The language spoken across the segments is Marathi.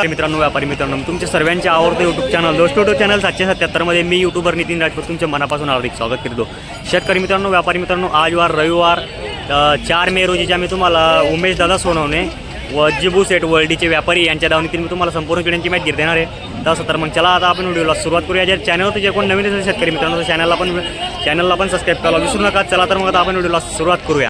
नमस्कार मित्रांनो व्यापारी मित्रांनो तुमच्या सर्वांचे आवडतं YouTube channel Dost YouTube channel सातशे सत्याहत्तरमध्ये मी यूट्यूबर नितीन राजपूत तुमच्या मनापासून हार्दिक स्वागत करतो. शेतकरी मित्रांनो व्यापारी मित्रांनो आज वार रविवार चार मे रोजीच्या मी तुम्हाला उमेश दादा सोनवणे व जिबू सेट वर्ल्डीचे व्यापारी यांच्या दावणीतील मी तुम्हाला संपूर्ण पिढ्यांची माहिती देणार आहे. तसं तर मग चला आता आपण व्हिडिओला सुरुवात करूया. जर चॅनल जे कोण नवीन असेल शेतकरी मित्रांनो चॅनलला पण चॅनलला पण सबस्क्राईब करायला विसरू नका. चला तर मग आता आपण व्हिडिओला सुरुवात करूया.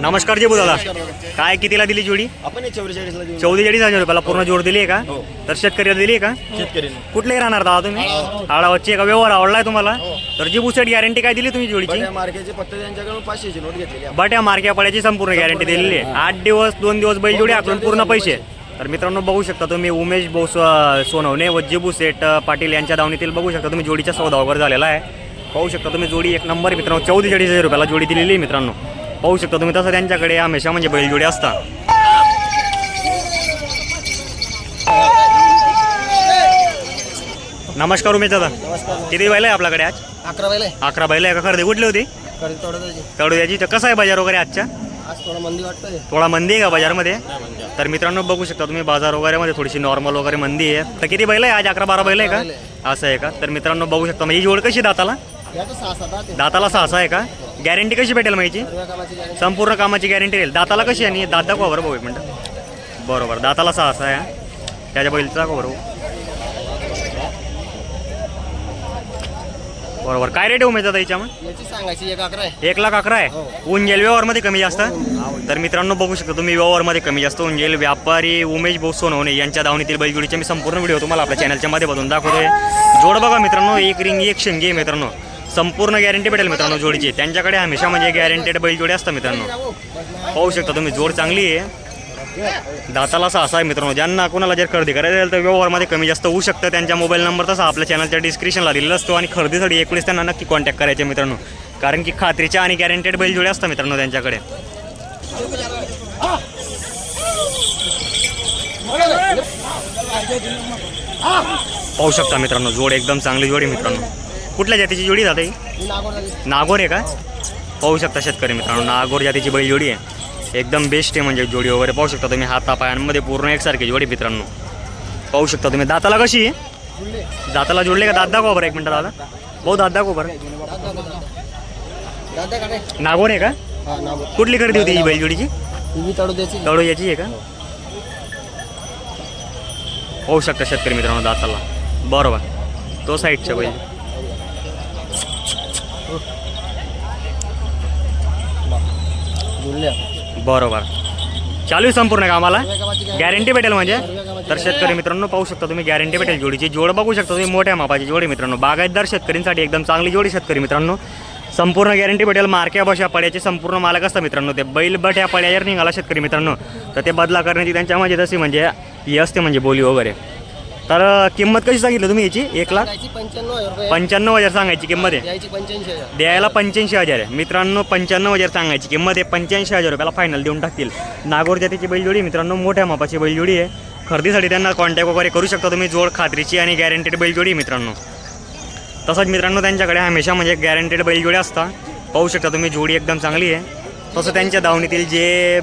नमस्कार जिबू दादा काय कितीला दिली जोडी? आपण हे चौवेचाळीसला देऊ चौवेचाळीस हजार रुपयाला पूर्ण जोड दिली आहे का? तर शेतकऱ्याला दिली आहे का? शेतकरी. कुठले राहणार दादा तुम्ही? आडावरची का? व्यवहार आवडलाय तुम्हाला? तर जी बुसेट गॅरंटी काय दिली तुम्ही जोडीची? मार्केटचे फक्त त्यांच्याकडून पाचशेची नोट घेतलेली आहे. बट या मार्क्या पड्याची संपूर्ण गॅरंटी दिलेली आहे. आठ दिवस दोन दिवस बैल जोडी आकडून पूर्ण पैसे. तर मित्रांनो बघू शकता तुम्ही उमेश बोस सोनवणे व जिबू सेट अ, पाटील यांच्या दावणीतील बघू शकता तुम्ही जोडीचा सौदा वगैरे झालेला आहे. पाहू शकता तुम्ही जोडी एक नंबर मित्रांनो. चौवेचाळीस हजार रुपयाला जोडी दिलेली आहे मित्रांनो. पाहू शकता तुम्ही तसं त्यांच्याकडे हमेशा म्हणजे बैल जोडी असतात. नमस्कार उमेश दादा. किती बैल आहे आपल्याकडे आज? अकरा वेळे अकरा बैल आहे का? खरेदी कुठली होती? खरेदी थोडं त्याची कडू याची तर कसं आहे बाजार वगैरे आजच्या? आज थोडं मंदी वाटतंय. थोडा मंदी आहे का बाजारमध्ये? तर मित्रांनो बघू शकता तुम्ही बाजार वगैरेमध्ये थोडीशी नॉर्मल वगैरे मंदी आहे. तर किती बैल आहे? आज अकरा बारा बैल आहे का? असं आहे का? तर मित्रांनो बघू शकता म्हणजे ही जोड कशी दाताला? आहे. दाताला सहा आहे का? गॅरंटी कशी भेटेल मग गॅरंटी संपूर्ण कामाची गॅरंटी येईल दाताला कशी आहे आणि दात दाखवा बरं भाऊ एक मिनटं. बरोबर दाताला सहा सहा आहे हा. त्याच्या बैलचा दाखवा बरं भाऊ. बरोबर काय रेट याच्यामध्ये याची सांगायची एक अकरा आहे. एक लाख अकरा आहे? ऊन गेल व्यवहारमध्ये कमी जास्त? तर मित्रांनो बघू शकता तुम्ही व्यवहारमध्ये कमी जास्त. ऊन गेल व्यापारी उमेश भाऊ सोनवणे यांच्या दावणीतील बैलजोडीचे मी संपूर्ण व्हिडिओ तुम्हाला आपल्या चॅनलच्या माध्यमातून दाखवतोय. जोड बघा मित्रांनो एक रिंग एक शिंगी मित्रांनो. संपूर्ण गॅरंटी भेटेल मित्रांनो जोडीची. त्यांच्याकडे हमेशा म्हणजे गॅरंटेड बैलजोडी असतात मित्रांनो. पाहू शकता तुम्ही जोड चांगली आहे. दाताला असा आहे मित्रांनो. ज्यांना कोणाला जर खरेदी करायचं असेल तर व्यवहारमध्ये कमी जास्त होऊ शकतं. त्यांच्या मोबाईल नंबर तसा आपल्या चॅनलच्या डिस्क्रिप्शनला दिलेला असतो आणि खरेदीसाठी एकवीस त्यांना नक्की कॉन्टॅक्ट करायचे मित्रांनो. कारण की खात्रीच्या आणि गॅरंटेड बैल असतात मित्रांनो त्यांच्याकडे. पाहू शकता मित्रांनो जोड एकदम चांगली जोडी मित्रांनो. कुठल्या जातीची जोडी दादा ही? नागोर आहे का? पाहू शकता शेतकरी मित्रांनो नागोर जातीची बैल जोडी आहे. एकदम बेस्ट आहे म्हणजे जोडी वगैरे पाहू शकता तुम्ही. हातापायांमध्ये पूर्ण एकसारखी जोडी मित्रांनो. पाहू शकता तुम्ही. दाताला कशी आहे? दाताला जोडले का? दात कोबर बरं एक मिनटं दादा. भाऊ दात बरं. दादा कोबर नागोर आहे का? कुठली खरेदी होती ही बैल जोडीची? तडू याची आहे का? पाहू शकता शेतकरी मित्रांनो दाताला. बरोबर. तो साईडच्या बैल. बरोबर. चालू आहे संपूर्ण कामाला गॅरंटी. भेटेल म्हणजे? तर शेतकरी मित्रांनो पाहू शकता तुम्ही गॅरंटी भेटेल जोडीची. जोड बघू शकता तुम्ही मोठ्या मापाची जोडी मित्रांनो. बागायतदार शेतकऱ्यांसाठी एकदम चांगली जोडी शेतकरी मित्रांनो. संपूर्ण गॅरंटी भेटेल मार्क्या बशा पड्याचे संपूर्ण मालक असतात मित्रांनो. ते बैल बट्या पड्या जर निघाला शेतकरी मित्रांनो तर ते बदला करण्याची त्यांच्या म्हणजे तशी म्हणजे ही असते म्हणजे बोली वगैरे. तर किंमत कशी सांगितली तुम्ही याची? एक लाख? पंच्याण्णव हजार रुपये. पंच्याण्णव हजार सांगायची किंमत आहे. याची पंच्याऐंशी हजार. द्यायला पंच्याऐंशी हजार आहे. मित्रांनो पंच्याण्णव हजार सांगायची किंमत आहे. पंच्याऐंशी हजार रुपयाला फायनल देऊन टाकतील. नागोर जातीची बैलजोडी मित्रांनो मोठ्या मापाची बैलजोडी आहे. खरेदीसाठी त्यांना कॉन्टॅक्ट वगैरे करू शकता तुम्ही. जोड खात्रीची आणि गॅरंटेड बैलजोडी आहे मित्रांनो. तसंच मित्रांनो त्यांच्याकडे हमेशा म्हणजे गॅरंटेड बैलजोडी असतात. पाहू शकता तुम्ही जोडी एकदम चांगली आहे. तसं त्यांच्या दावणीतील जे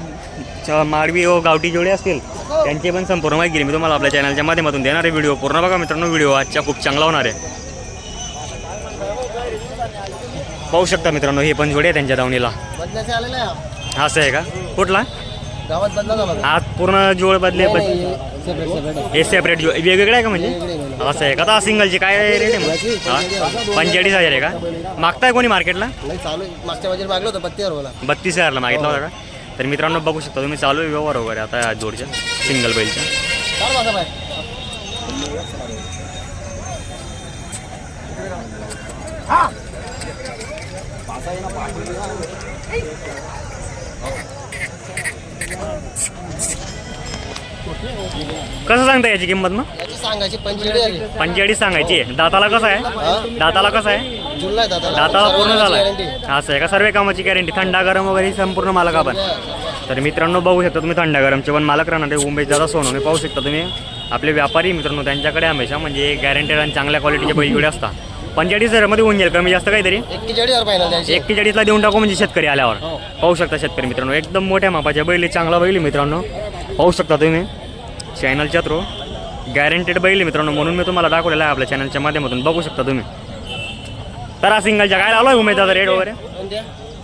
माडवी व गावठी जोडी असतील त्यांची पण संपूर्ण माहिती मी तुम्हाला आपल्या चॅनलच्या माध्यमातून देणार आहे व्हिडिओ पूर्ण बघा मित्रांनो व्हिडिओ आजच्या खूप चांगला होणार आहे. पाहू शकता मित्रांनो हे पण जोडी त्यांच्या दावणीला. असं आहे का? कुठला? आज पूर्ण जोड बदले हे सेपरेट जो वेगवेगळे आहे का म्हणजे? असं आहे का? आता सिंगलची काय रेट आहे हा? पंचेचाळीस हजार आहे का? मागताय कोणी मार्केटला बत्तीस हजारला मागितला होता का? तर मित्रांनो बघू शकता तुम्ही चालू आहे व्यवहार वगैरे आता या जोडच्या सिंगल बैलच्या चाल कसं सांगता याची किंमत मग? याची सांगायची पंचेचाळीस सांगायची आहे. दाताला कसं आहे? दाताला कसं आहे? जुलला आहे दादा दाताला पूर्ण झालाय गॅरंटी असं आहे का? सर्व कामाची गॅरंटी थंडा गरम वगैरे संपूर्ण मालक आपण. तर मित्रांनो बघू शकता तुम्ही थंडा गरमचे पण मालक राहणार ते उमेश दादा सोनवणे पाहू शकता तुम्ही. आपले व्यापारी मित्रांनो त्यांच्याकडे हमेशा म्हणजे गॅरंटेड आणि चांगल्या क्वालिटीचे बैलजोडे असतात. पंचेचाळीस हजारामध्ये होऊन जाईल कमी जास्त काहीतरी? एक्केचाळीसला देऊन टाकू म्हणजे शेतकरी आल्यावर. पाहू शकता शेतकरी मित्रांनो एकदम मोठ्या मापाच्या बैल चांगला बैल मित्रांनो. पाहू शकता तुम्ही. चॅनलच्या थ्रू गॅरंटेड बैल मित्रांनो म्हणून मी तुम्हाला दाखवलेला आहे आपल्या चॅनलच्या माध्यमातून. बघू शकता तुम्ही. तर सिंगलच्या काय लावला उमेदवार रेट वगैरे?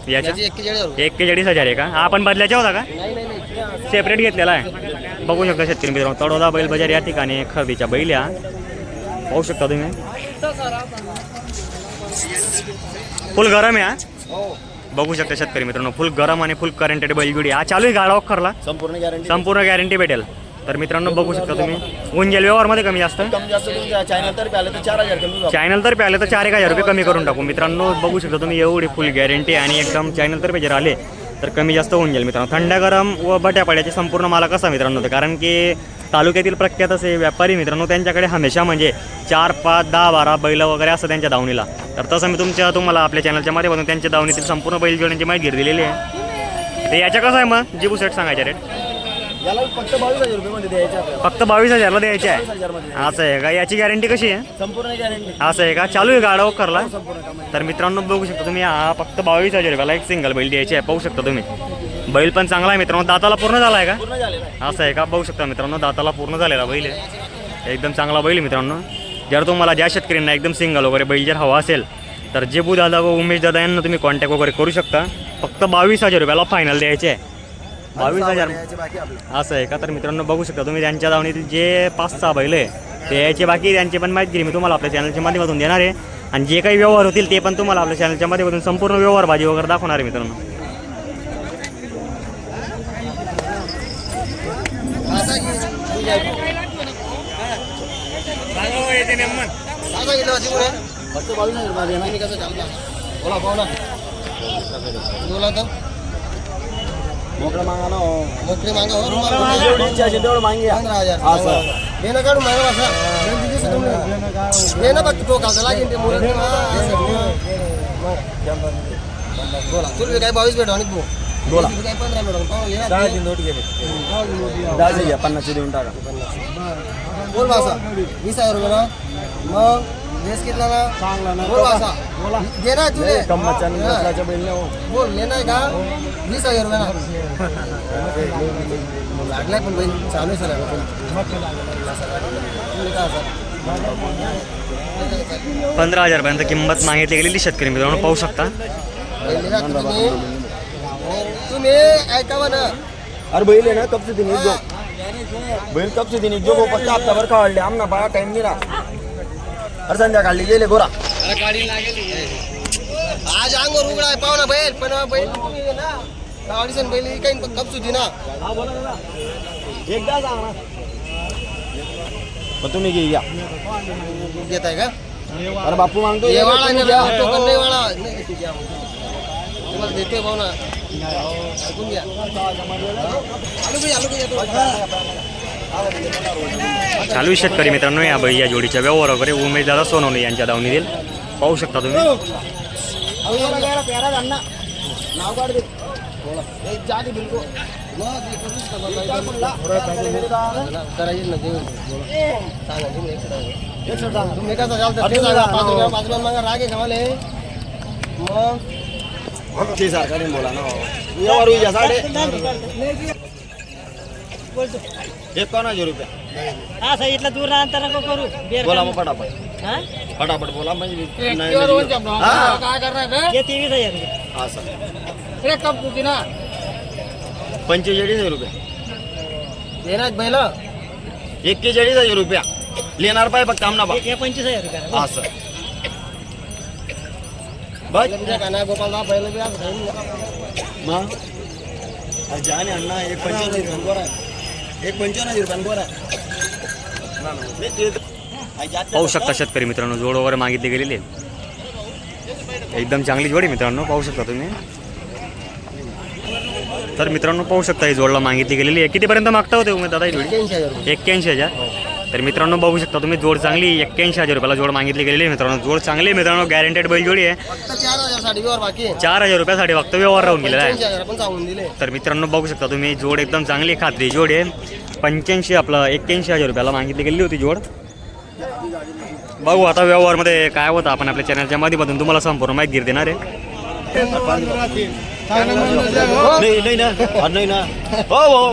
याच्या? याची एक्केचाळीस हजार हजार आहे का? आपण बदल्याच्या होता का? सेपरेट घेतलेला आहे. बघू शकता शेतकरी मित्रांनो तडोदा बैल बाजार या ठिकाणी खरेदीच्या बैल या पाहू शकता तुम्ही. फुल गरम आहे बघू शकता शेतकरी मित्रांनो फुल गरम आणि फुल करंटेड बैलजुडी. हा चालू गाडा खरला संपूर्ण गॅरंटी संपूर्ण गॅरंटी भेटेल. तर मित्रांनो बघू शकता तुम्ही. गुंजेल व्यवहारमध्ये कमी जास्त. कमी जास्त तुमच्या चॅनल तर चार हजार. चॅनल आले तर चार एक हजार रुपये कमी करून टाकू. मित्रांनो बघू शकता तुम्ही एवढी फुल गॅरंटी आणि एकदम चॅनल तर्फे जर आले तर कमी जास्त होऊन जाईल मित्रांनो. थंड गरम व बट्यापाड्याचे संपूर्ण माला कसा मित्रांनो. कारण की तालुक्यातील प्रख्यात असे व्यापारी मित्रांनो त्यांच्याकडे हमेशा म्हणजे चार पाच दहा बारा बैल वगैरे असं त्यांच्या दावणीला. तर तसं मी तुमच्या तुम्हाला आपल्या चॅनलच्या माध्यमातून त्यांच्या दावणीतील संपूर्ण बैल जोडण्याची माहिती दिलेली आहे. ते याच्या कसं आहे मग? जिबू सेट सांगायचे रेट. फक्त बावीस हजार रुपये मध्ये द्यायचे आपल्याला. फक्त बावीस हजारला द्यायचे आहे? असं आहे का? याची गॅरंटी कशी आहे? संपूर्ण गॅरंटी हो, असं आहे का? चालू आहे गाडा करला कामाची. तर मित्रांनो बघू शकता तुम्ही हा फक्त बावीस हजार रुपयाला एक सिंगल बैल द्यायची आहे. पाहू शकता तुम्ही. बैल पण चांगला आहे मित्रांनो. दाताला पूर्ण झाला आहे. का असं आहे का? बघू शकता मित्रांनो दाताला पूर्ण झालेला बैल आहे. एकदम चांगला बैल मित्रांनो. जर तुम्हाला ज्या शेतकऱ्यांना एकदम सिंगल वगैरे बैल जर हवा असेल तर जेबू दादा व उमेश दादा यांना तुम्ही कॉन्टॅक्ट वगैरे करू शकता. फक्त बावीस हजार रुपयाला फायनल द्यायचे आहे. बावीस हजार. असं आहे का? तर मित्रांनो बघू शकता तुम्ही त्यांच्या दावणीतील जे पाच सहा बैल आहे ते याचे बाकी त्यांची पण माहिती दिली मी तुम्हाला आपल्या चॅनलच्या माध्यमातून देणार आहे. आणि जे काही व्यवहार होतील ते पण तुम्हाला आपल्या चॅनलच्या माध्यमातून संपूर्ण व्यवहार भाजी वगैरे दाखवणार आहे मित्रांनो आता गेलं होती पुढे फक्त कसं बोला बोला बोला तर मोकळं मागा ना मोकळी मागा हो जेवढी इच्छा असेल तेवढं मागे पंधरा हजार देणं काढून मागा असं देणं फक्त तो लागेल ते मुलं बोला तुला काय बावीस भेट आणि तू बोला. काय पंधरा भेटवा पाहून घे. ना. दहा तीन नोट गेले दहाचे घ्या पन्नासचे देऊन टाका. बोल भाषा. वीस हजार रुपये ना? मग ड्रेस कितला ना? चांगला ना बोल भाषा. दे ना तुले. कम्माच्या आणि. नसल्याच्या बैल नाही हो. बोल ले नाही का? वीस हजार रुपये ना? लागलाय पण बैल चालू आहे सर पंधरा हजारपर्यंत किंमत मागितली गेलेली शेतकरी मित्रांनो पाहू शकता. तुम्ही तुम्ही ऐकावं ना. अरे बैल ना कब से दिन एक जो बैल कब से दिन एक जो खावडले आमना बळा टाइम नाही राहा अरे संध्याकाळी गेले गोरा. आज अंगोर उघडा आहे पाहुणा बैल पण बैल ना. गाडीसन बैल काही कप सुधी ना एकदा सांग ना. मग तुम्ही घे घ्या देत आहे का? अरे बापू मागतो ये वाळा तुम्ही नाही वाळा नाही देते पाहुणा ऐकून घ्या चालू शेतकरी मित्रांनो या भैया जोडीच्या व्यवहार वगैरे उमेश दादा सोनवणे यांच्या दावणीतील. पाहू शकता तुम्ही. ते सरकारने बोला ना। व्यवहार होईल या साडे रुपये? हा सांगितलं दूर अंतर नको करू? बोला मग फटाफट। हा? फटाफट बोला म्हणजे. हा. काय करणार? हे हजार. असं एक कप तुझी। ना पंचेचाळीस हजार रुपये। देणार बैल। एक्केचाळीस हजार रुपया। लेणार पाय फक्त आमना बा। हे- हे पंचवीस हजार रुपये। असं बस जाने अण्णा एक आहे. एक आहे. पाहू शकता शेतकरी मित्रांनो जोड वगैरे मागितली गेलेली आहे. एकदम चांगली जोड आहे मित्रांनो पाहू शकता तुम्ही. तर मित्रांनो पाहू शकता ही जोडला मागितली गेलेली आहे. कितीपर्यंत मागता होते दादा ही जोडी. एक्क्याऐंशी हजार. तर मित्रांनो बघू शकता तुम्ही जोड चांगली एक्क्याऐंशी हजार रुपयाला जोड मागितली गेलेली आहे मित्रांनो. जोड चांगली आहे मित्रांनो गॅरंटेड बैल जोडी आहे. फक्त चार हजार रुपयासाठी फक्त व्यवहार राहून गेलेला आहे. तर मित्रांनो बघू शकता तुम्ही जोड एकदम चांगली खात्री जोड आहे. पंच्याऐंशी आपलं एक्क्याऐंशी हजार रुपयाला मागितली गेलेली होती जोड. बघू आता व्यवहारमध्ये काय होतं आपण आपल्या चॅनलच्या माध्यमातून तुम्हाला संपूर्ण माहिती घेत देणार आहे. नाही नाही ना हा, नाही ना. हो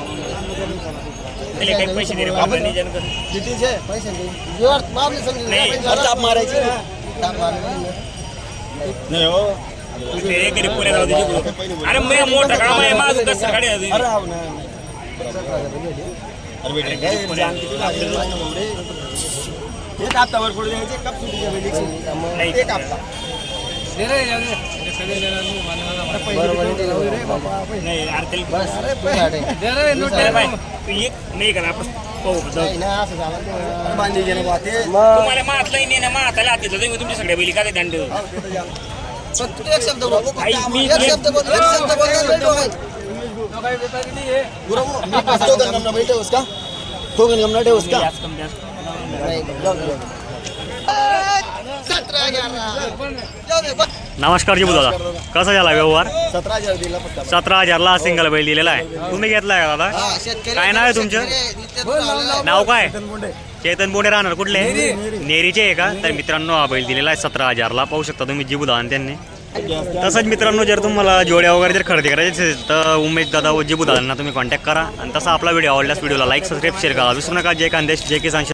ते बघा जास्त कमी बैल मागायला ना कितीचे? पैसे नाही. व्यवहार बाबले समजून घ्या, पैसे अरे ताप मारायची. ना ताप मारले. नाही. हो. अरे मी मोठं काम आहे माझं कसं काढे अरे हाव ना. अरे बेटे काय जान किती लागेल ना एवढे? एक हप्ताभर पुढे द्यायचे कप वेळेची एक हप्ता. बरोबर नाही अरे नाही करा आपण पाहू गेले बा ते तुम्हाला मातला नाही ना माताला हाती तुम्ही तुमच्या सगळ्या बैली काय दंड एक शब्द बोल. आई, मी- एक शब्द बोल, एक शब्द बोल, तो बैठे उसका तो नाही. सतरा ग्यारह. जाऊ दे, बस. नमस्कार जी दादा. कसा झाला व्यवहार? सतरा हजार दिला फक्त सतरा हजारला सिंगल बैल दिलेला आहे. तुम्ही घेतलाय का दादा? हा, काय नाव आहे तुमचं? नाव काय? चेतन बोंडे राहणार कुठले? नेरीचे आहे का? तर मित्रांनो हा बैल दिलेला आहे सतरा हजारला पाहू शकता तुम्ही जिबू दादा त्यांनी. तसंच मित्रांनो जर तुम्हाला जोड्या वगैरे जर खरेदी करायची असेल तर उमेश दादा व जिबू दादांना तुम्ही कॉन्टॅक्ट करा. आणि तसा आपला व्हिडिओ आवडल्यास व्हिडिओला लाईक सबस्क्राईब शेअर करा. विसरू नका. जय खानदेश जय किसान